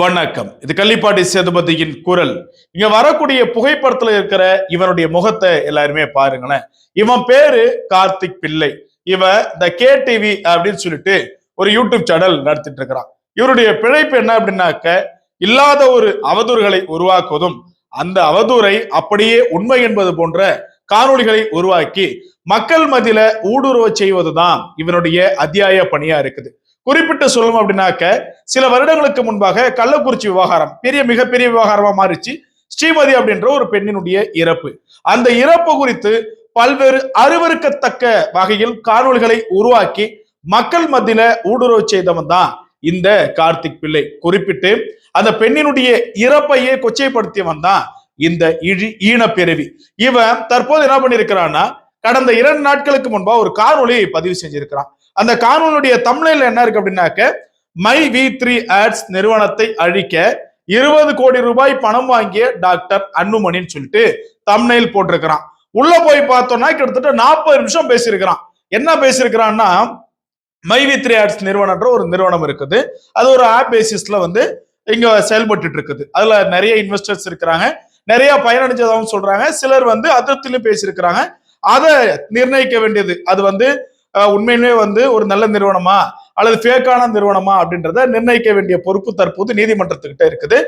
வணக்கம். இது கள்ளிப்பாட்டி சேதுபதியின் குரல். இங்க வரக்கூடிய புகைப்படத்துல இருக்கிற இவனுடைய முகத்தை எல்லாருமே பாருங்களேன். இவன் பேரு கார்த்திக் பிள்ளை. இவன் இந்த கே டிவி அப்படின்னு சொல்லிட்டு ஒரு யூடியூப் சேனல் நடத்திட்டு இருக்கிறான். இவருடைய பிழைப்பு என்ன அப்படின்னாக்க இல்லாத ஒரு அவதூறுகளை உருவாக்குவதும் அந்த அவதூறை அப்படியே உண்மை என்பது போன்ற காணொளிகளை உருவாக்கி மக்கள் மத்தியில ஊடுருவ செய்வதுதான் இவனுடைய அத்தியாய பணியா இருக்குது. குறிப்பிட்டு சொல்லணும் அப்படின்னாக்க சில வருடங்களுக்கு முன்பாக கள்ளக்குறிச்சி விவகாரம் பெரிய மிகப்பெரிய விவகாரமா மாறிச்சு. ஸ்ரீமதி அப்படின்ற ஒரு பெண்ணினுடைய இறப்பு. அந்த இறப்பு குறித்து பல்வேறு அருவருக்கத்தக்க வகையில் காணொலிகளை உருவாக்கி மக்கள் மத்தியில ஊடுருவ செய்தவன் தான் இந்த கார்த்திக் பிள்ளை. குறிப்பிட்டு அந்த பெண்ணினுடைய இறப்பையே கொச்சைப்படுத்தியவன் தான் இந்த இழி ஈனப்பிறவி இவன் தற்போது என்ன பண்ணிருக்கிறான்னா கடந்த இரண்டு நாட்களுக்கு முன்பா ஒரு காணொலி பதிவு செஞ்சிருக்கிறான். அந்த காணொலியுடைய தமிழில் என்ன இருக்கு அப்படின்னாக்க மை வி த்ரீ ஆட்ஸ் நிறுவனத்தை அழிக்க இருபது கோடி ரூபாய் பணம் வாங்கிய டாக்டர் அன்புமணின்னு சொல்லிட்டு தம்னையில் போட்டிருக்கிறான். உள்ள போய் பார்த்தோம்னா கிட்டத்தட்ட நாற்பது நிமிஷம் பேசியிருக்கிறான். என்ன பேசியிருக்கிறான்னா மை வி த்ரீ ஆட்ஸ் நிறுவனம்ன்ற ஒரு நிறுவனம் இருக்குது. அது ஒரு ஆப் பேசிஸ்ல வந்து இங்க செயல்பட்டு இருக்குது அதுல நிறைய இன்வெஸ்டர்ஸ் இருக்கிறாங்க. நிறைய பயனடைஞ்சதாகவும் சொல்றாங்க. சிலர் வந்து அதிருப்தியிலும் பேசியிருக்கிறாங்க. அதை நிர்ணயிக்க வேண்டியது. அது வந்து உண்மையிலே வந்து ஒரு நல்ல நிறுவனமா அல்லது ஃபேக்கான நிறுவனமா அப்படின்றத நிர்ணயிக்க வேண்டிய பொறுப்பு தற்போது நீதிமன்றத்துக்கிட்ட இருக்குது.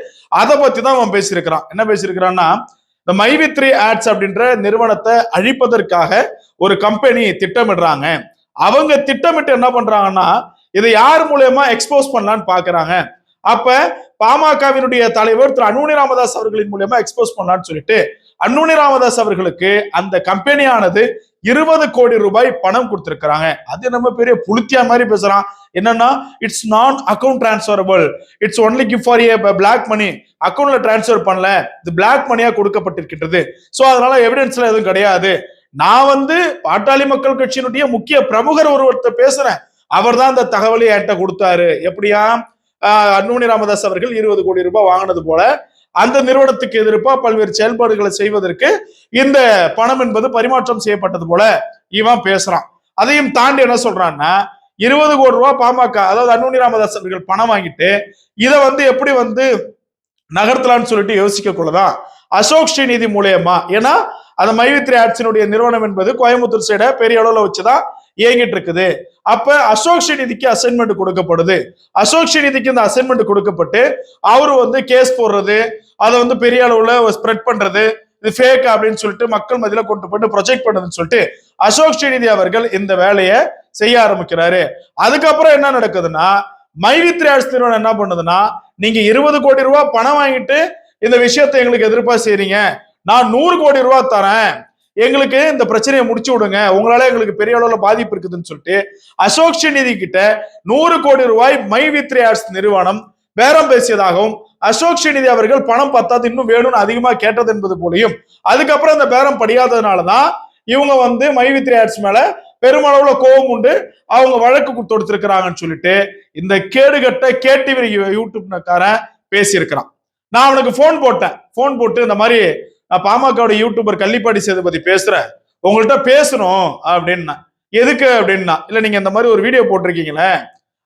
அதை பத்தி தான் அவன் பேசியிருக்கிறான். என்ன பேசியிருக்கிறான்னா இந்த மைவித்ரி ஆட்ஸ் அப்படின்ற நிறுவனத்தை அழிப்பதற்காக ஒரு கம்பெனி திட்டமிடுறாங்க. அவங்க திட்டமிட்டு என்ன பண்றாங்கன்னா இதை யார் மூலயமா எக்ஸ்போஸ் பண்ணலான்னு பாக்குறாங்க. அப்ப பாமகவினுடைய தலைவர் திரு அன்புமணி ராமதாஸ் அவர்களின் மூலயமா எக்ஸ்போஸ் பண்ணலான்னு சொல்லிட்டு அன்புமணி ராமதாஸ் அவர்களுக்கு அந்த கம்பெனியானது இருபது கோடி ரூபாய் பணம் கொடுத்திருக்கிறாங்க. அது நம்ம பெரிய புளுத்தியா மாதிரி பேசுறான். என்னன்னா it's non account transferable it's only gift for a black money அக்கௌண்ட்ல டிரான்ஸ்ஃபர் பண்ணல. இது பிளாக் மணியா கொடுக்கப்பட்டிருக்கின்றது. ஸோ அதனால எவிடன்ஸ்ல எதுவும் கிடையாது. நான் வந்து பாட்டாளி மக்கள் கட்சியினுடைய முக்கிய பிரமுகர் ஒருவர்த்த பேசுறேன். அவர் தான் அந்த தகவலை என்கிட்ட கொடுத்தாரு. எப்படியா அன்புமணி ராமதாஸ் அவர்கள் இருபது கோடி ரூபாய் வாங்கினது போல அந்த நிறுவனத்துக்கு எதிர்ப்பா பல்வேறு செயல்பாடுகளை செய்வதற்கு இந்த பணம் என்பது பரிமாற்றம் செய்யப்பட்டது போல இவன் பேசுறான். அதையும் தாண்டி என்ன சொல்றான்னா இருபது கோடி ரூபாய் பாமக அதாவது அன்புமணி ராமதாஸ் அவர்கள் பணம் வாங்கிட்டு இதை வந்து எப்படி வந்து நகர்த்தலாம்னு சொல்லிட்டு யோசிக்க கூடதான் அசோக் ஸ்ரீநிதி மூலியமா. ஏன்னா அந்த மைவித்ரி ஆட்சியினுடைய நிறுவனம் என்பது கோயம்புத்தூர் சைட பெரிய அளவுல வச்சுதான் இயங்கிட்டு இருக்குது. அப்ப அசோக் ஸ்ரீநிதிக்கு அசைன்மெண்ட் கொடுக்கப்படுது. அசோக் ஸ்ரீநிதிக்கு இந்த அசைன்மெண்ட் கொடுக்கப்பட்டு அவரு வந்து கேஸ் போடுறது அதை வந்து பெரிய அளவுல ஸ்ப்ரெட் பண்றது இது ஃபேக் அப்படின்னு சொல்லிட்டு மக்கள் மதியில கொண்டு போட்டு ப்ரொஜெக்ட் பண்ணதுன்னு சொல்லிட்டு அசோக் ஸ்ரீநிதி அவர்கள் இந்த வேலையை செய்ய ஆரம்பிக்கிறாரு. அதுக்கப்புறம் என்ன நடக்குதுன்னா மைவித்ரி ஆட்சி நிறுவனம் என்ன பண்ணுதுன்னா நீங்க இருபது கோடி ரூபாய் பணம் வாங்கிட்டு இந்த விஷயத்தை எங்களுக்கு எதிர்ப்பா செய்றீங்க. நான் நூறு கோடி ரூபாய் தரேன். எங்களுக்கு இந்த பிரச்சனையை முடிச்சு விடுங்க. உங்களால எங்களுக்கு பெரிய அளவுல பாதிப்பு இருக்குதுன்னு சொல்லிட்டு அசோக் ஸ்ரீநிதி கிட்ட நூறு கோடி ரூபாய் மை வித்ரி ஆர்ட்ஸ் நிறுவனம் பேரம் பேசியதாகவும் அசோக் ஸ்ரீநிதி அவர்கள் பணம் பத்தாது இன்னும் வேணும்னு அதிகமா கேட்டது என்பது போலையும் அதுக்கப்புறம் இந்த பேரம் படியாததுனால தான் இவங்க வந்து மை வித்ரி ஆர்ட்ஸ் மேல பெருமளவுல கோபம் உண்டு அவங்க வழக்கு தொடுத்திருக்கிறாங்கன்னு சொல்லிட்டு இந்த கேடுகட்ட கேட்டிவி யூடியூப்னக்காரன் பேசியிருக்கிறான் நான் அவனுக்கு ஃபோன் போட்டேன் ஃபோன் போட்டு இந்த மாதிரி நான் பாமகவுடைய யூடியூபர் கள்ளிப்பாடி சேதுபதி பேசுறேன் உங்கள்கிட்ட பேசணும் அப்படின்னா எதுக்கு அப்படின்னா இல்லை நீங்க இந்த மாதிரி ஒரு வீடியோ போட்டிருக்கீங்களே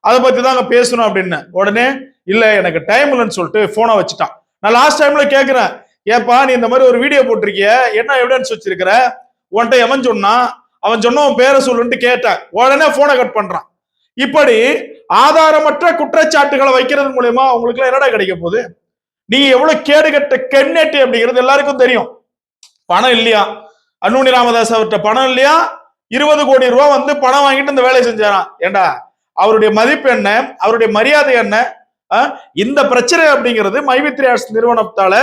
அதை பத்தி தாங்க பேசணும் அப்படின்னு உடனே இல்லை எனக்கு டைம் இல்லைன்னு சொல்லிட்டு ஃபோனை வச்சுட்டான். நான் லாஸ்ட் டைம்ல கேட்குறேன் ஏப்பா நீ இந்த மாதிரி ஒரு வீடியோ போட்டிருக்கிய? என்ன எவிடன்ஸ் வச்சிருக்கிற? உன்கிட்ட எவன் சொன்னான் அவன் சொன்னவன் பேரை சொல்லுன்ட்டு கேட்டேன். உடனே ஃபோனை கட் பண்றான். இப்படி ஆதாரமற்ற குற்றச்சாட்டுகளை வைக்கிறது மூலயமா அவங்களுக்கு என்னடா கிடைக்க போகுது? நீ எவ்வளவு கேடு கட்ட கென்னேட்டு அப்படிங்கிறது எல்லாருக்கும் தெரியும். பணம் இல்லையா? அன்னூனி ராமதாஸ் அவர்கிட்ட பணம் இல்லையா? இருபது கோடி ரூபா வந்து பணம் வாங்கிட்டு இந்த வேலையை செஞ்சாராம். ஏண்டா அவருடைய மதிப்பு என்ன? அவருடைய மரியாதை என்ன? இந்த பிரச்சனை அப்படிங்கிறது மைவித்ரி ஆர்ட்ஸ் நிறுவனத்தால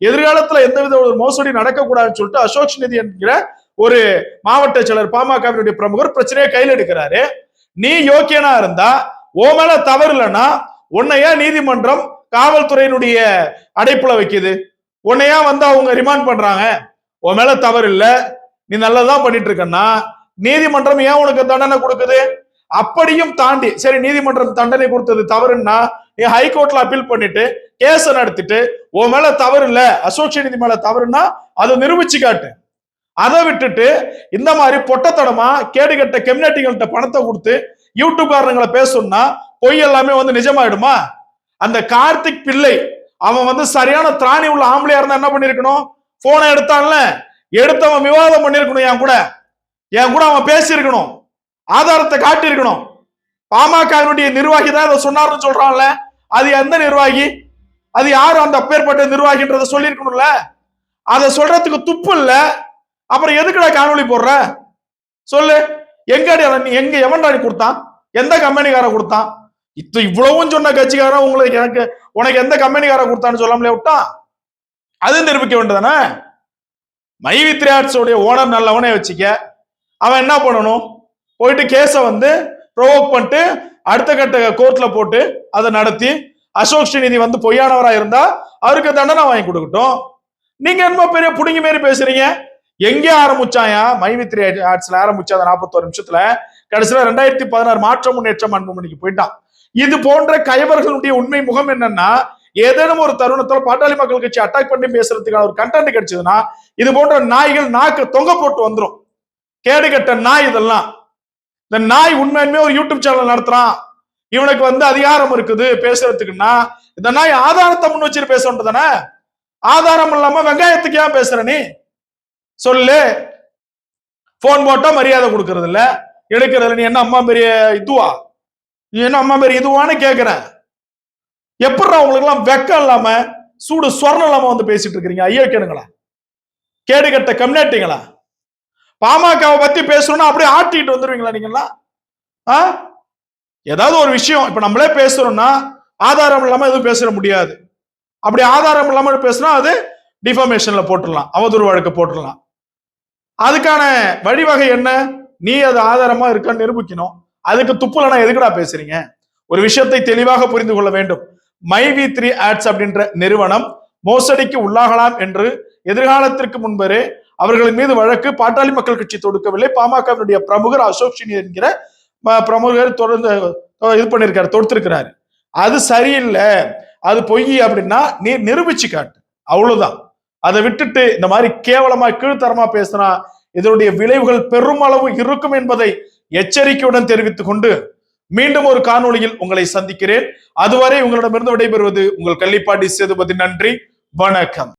எதிர்காலத்துல எந்தவித ஒரு மோசடி நடக்கக்கூடாதுன்னு சொல்லிட்டு அசோக் நிதி என்கிற ஒரு மாவட்ட செயலர் பாமகவினுடைய பிரமுகர் பிரச்சனையை கையில் எடுக்கிறாரு. நீ யோக்கியனா இருந்தா ஓ மேல தவறு இல்லைன்னா உன்னையா நீதிமன்றம் காவல்துறையினுடைய அடைப்புல வைக்குது. உன்னையா வந்து அவங்க ரிமாண்ட் பண்றாங்க. உன் மேல தவறு இல்ல. நீ நல்லதான் பண்ணிட்டு இருக்கன்னா நீதிமன்றம் ஏன் உனக்கு தண்டனை கொடுக்குது? அப்படியும் தாண்டி சரி நீதிமன்றம் தண்டனை கொடுத்தது தவறுன்னா நீ ஹைகோர்ட்ல அப்பீல் பண்ணிட்டு கேஸ நடத்திட்டு உன் மேல தவறு இல்ல அசோசிய நீதி மேல தவறுன்னா அதை நிரூபிச்சு காட்டு. அதை விட்டுட்டு இந்த மாதிரி பொட்டத்தனமா கேடுகட்ட கெம்யூனிட்டிகள்கிட்ட பணத்தை கொடுத்து யூடியூப்காரங்களை பேசணும்னா பொய் எல்லாமே வந்து நிஜமாயிடுமா? அந்த கார்த்திக் பிள்ளை அவன் வந்து சரியான திராணி உள்ள ஆம்பளையா இருந்தா என்ன பண்ணிருக்கணும்? போனை எடுத்தான்ல. எடுத்தவன் விவாதம் பண்ணிருக்கணும் என் கூட. என் கூட அவன் பேசியிருக்கணும். ஆதாரத்தை காட்டியிருக்கணும். பாமகவினுடைய நிர்வாகி தான் இதை சொன்னார்னு சொல்றான்ல. அது எந்த நிர்வாகி? அது யாரும் அந்த அப்பேற்பட்ட நிர்வாகின்றத சொல்லியிருக்கணும்ல? அதை சொல்றதுக்கு துப்பு இல்ல. அப்புறம் எதுக்குடா காணொலி போடுற? சொல்லு. எங்கடி நீ- எங்க எவன்டா நீ கொடுத்தான்? எந்த கம்பெனிக்காரன் கொடுத்தான்? இத்த இவ்வளவும் சொன்ன கட்சிக்காரன் உங்களுக்கு எனக்கு உனக்கு எந்த கம்பெனிக்காரன் கொடுத்தான்னு சொல்லாமலே விட்டான். அது நிரூபிக்க வேண்டியதானே? மைவி ஓனர் நல்லவனே வச்சுக்க. அவன் என்ன பண்ணணும்? போயிட்டு கேஸை வந்து ப்ரொவோக் பண்ணிட்டு அடுத்த கட்ட கோர்ட்ல போட்டு அதை நடத்தி அசோக் ஸ்ரீநிதி வந்து பொய்யானவரா இருந்தா அவருக்கு தண்டனை வாங்கி கொடுக்கட்டும். நீங்க என்னமோ பெரிய புடுங்கி மாரி பேசுறீங்க. எங்கே ஆரம்பிச்சாயா? மைவித்ரி ஆர்ட்ஸ்ல ஆரம்பிச்சா அந்த நாற்பத்தோரு நிமிஷத்துல. கடைசியில ரெண்டாயிரத்தி பதினாறு மாற்றம் முன்னேற்றம் அன்புமணிக்கு போயிட்டான். இது போன்ற கைவர்களுடைய உண்மை முகம் என்னன்னா ஏதேனும் ஒரு தருணத்துல பாட்டாளி மக்கள் கட்சி அட்டாக் பண்ணி பேசுறதுக்கான ஒரு கண்டென்ட் கிடைச்சதுன்னா இது போன்ற நாய்கள் நாக்கு தொங்க போட்டு வந்துரும். கேடு கட்ட நாய் இதெல்லாம். இந்த நாய் உண்மையுமே ஒரு யூடியூப் சேனல் நடத்துறான். இவனுக்கு வந்து அதிகாரம் இருக்குது. பேசுறதுக்குன்னா இந்த நாய் ஆதாரத்தை முன் வச்சுட்டு பேசணும் தானே? ஆதாரம் இல்லாம வெங்காயத்துக்கு ஏன் பேசுற நீ? சொல்லு. போன் போட்டா மரியாதை கொடுக்கறது இல்ல. எடுக்கிறது நீ என்ன அம்மா பெரிய இதுவா? நீ என்ன அம்மா பெரிய இதுவான்னு கேக்குறேன் எப்படா உங்களுக்கு எல்லாம் வெக்கம் இல்லாம சூடு சொர்ணம் இல்லாம வந்து பேசிட்டு இருக்கிறீங்க? ஐயோ கேளுங்களா கேடுகட்ட கம்யூனிட்டிங்களா பாமகவை பத்தி பேசணும்னா அப்படியே ஆட்டிட்டு வந்துருவீங்களா நீங்களா ஆ? ஏதாவது ஒரு விஷயம் இப்ப நம்மளே பேசுறோம்னா ஆதாரம் இல்லாம எதுவும் பேச முடியாது. அப்படி ஆதாரம் இல்லாம பேசினா அது டிஃபர்மேஷன்ல போட்டுடலாம் அவதூறு வழக்கு போட்டுடலாம். அதுக்கான வழிவகை என்ன? நீ அது ஆதாரமா இருக்கான்னு நிரூபிக்கணும். அதுக்கு துப்புலனா எதுக்குடா பேசுறீங்க? ஒரு விஷயத்தை தெளிவாக புரிந்து கொள்ள வேண்டும். மை வி த்ரீ ஆட்ஸ் அப்படின்ற நிறுவனம் மோசடிக்கு உள்ளாகலாம் என்று எதிர்காலத்திற்கு முன்பரே அவர்களின் மீது வழக்கு பாட்டாளி மக்கள் கட்சி தொடுக்கவில்லை. பாமகவினுடைய பிரமுகர் அசோக் சினி என்கிற ம- பிரமுகர் தொடர்ந்து இது பண்ணியிருக்காரு தொடுத்திருக்கிறாரு. அது சரியில்லை. அது பொய் அப்படின்னா நீ நிரூபிச்சு காட்டு. அவ்வளவுதான். அதை விட்டுட்டு இந்த மாதிரி கேவலமா கீழ்த்தரமா பேசினா இதனுடைய விளைவுகள் பெருமளவு இருக்கும் என்பதை எச்சரிக்கையுடன் தெரிவித்துக் கொண்டு மீண்டும் ஒரு காணொளியில் உங்களை சந்திக்கிறேன். அதுவரை உங்களிடமிருந்து விடைபெறுவது உங்கள் கள்ளிப்பாட்டி சேதுபதி. நன்றி. வணக்கம்.